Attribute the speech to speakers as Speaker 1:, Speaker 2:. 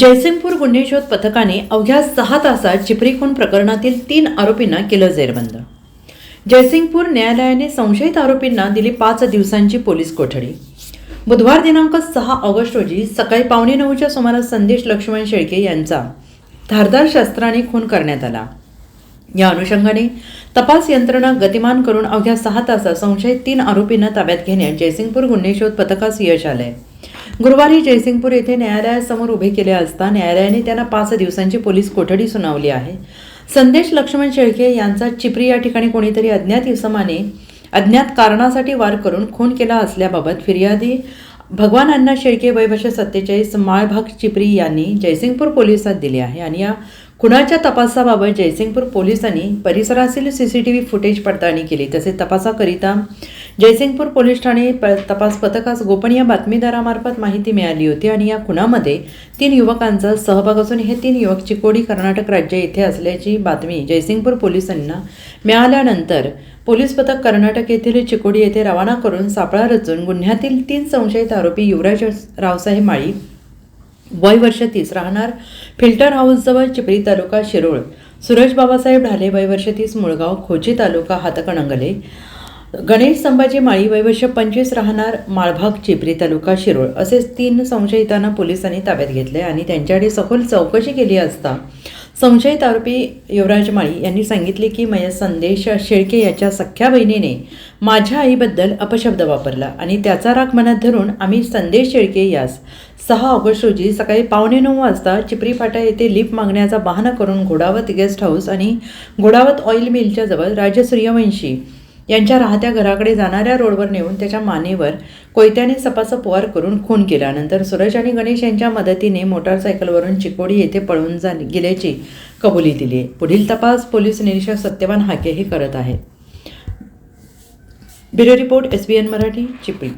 Speaker 1: जयसिंगपूर गुन्हे शोध पथकाने अवघ्या सहा तासात चिपरी खून प्रकरणातील तीन आरोपींना केलं जेरबंद. जयसिंगपूर न्यायालयाने संशयित आरोपींना दिली पाच दिवसांची पोलीस कोठडी. बुधवार दिनांक सहा ऑगस्ट रोजी सकाळी पावणे नऊच्या सुमारास संदेश लक्ष्मण शेळके यांचा धारदार शस्त्राने खून करण्यात आला. या अनुषंगाने तपास यंत्रणा गतिमान करून अवघ्या सहा तासात संशयित तीन आरोपींना ताब्यात घेण्यात जयसिंगपूर गुन्हे शोध पथकास यश आलंय. गुरुवारी जयसिंगपूर येथे न्यायालयासमोर उभे केले असता न्यायालयाने त्यांना पाच दिवसांची पोलीस कोठडी सुनावली आहे. संदेश लक्ष्मण शेळके यांचा चिपरी या ठिकाणी कोणीतरी अज्ञात इसमाने अज्ञात कारणासाठी वार करून खून केला असल्याबाबत फिर्यादी भगवान अण्णा शेळके वयवर्ष सत्तेचाळीस माळभाग चिपरी यांनी जयसिंगपूर पोलिसात दिले आहे. आणि या खुनाच्या तपासाबाबत जयसिंगपूर पोलिसांनी परिसरातील C C T V footage पडताळणी केली. तसेच तपासाकरिता जयसिंगपूर पोलीस ठाणे प तपास पथकास गोपनीय बातमीदारामार्फत माहिती मिळाली होती आणि या खुनामध्ये तीन युवकांचा सहभाग असून हे तीन युवक चिकोडी कर्नाटक राज्य येथे असल्याची बातमी जयसिंगपूर पोलिसांना मिळाल्यानंतर पोलीस पथक कर्नाटक येथील चिकोडी येथे रवाना करून सापळा रचून गुन्ह्यातील तीन संशयित आरोपी युवराज रावसाहेब माळी वय वर्ष तीस राहणार फिल्टर हाऊसजवळ चिपरी तालुका शिरोळ. सुरज बाबासाहेब ढाले वय वर्ष तीस मुळगाव खोची तालुका हातकणंगले. गणेश संभाजी माळी वयवर्ष पंचवीस राहणार माळभाग चिपरी तालुका शिरोळ. असे तीन संशयितांना पोलिसांनी ताब्यात घेतले आणि त्यांच्याकडे सखोल चौकशी केली असता संशयित आरोपी युवराज माळी यांनी सांगितले की मय संदेश शेळके याच्या सख्या बहिणीने माझ्या आईबद्दल अपशब्द वापरला आणि त्याचा राग मनात धरून आम्ही संदेश शेळके यास सहा ऑगस्ट रोजी सकाळी पावणे नऊ वाजता चिपरी फाटा येथे लिप मागण्याचा बहाणा करून घोडावत गेस्ट हाऊस आणि घोडावत ऑइल मिलच्या जवळ राज सूर्यवंशी यांच्या राहत्या घराकडे जाणाऱ्या रोडवर नेऊन त्याच्या मानेवर कोयत्याने सपासप वार करून खून केला. नंतर सूरज आणि गणेश यांच्या मदतीने मोटारसायकलवरून चिकोडी येथे पळून जा गेल्याची कबुली दिली. आहे पुढील तपास पोलीस निरीक्षक सत्यवान हाके हे करत आहेत. Bureau report S B N Marathi चिपळी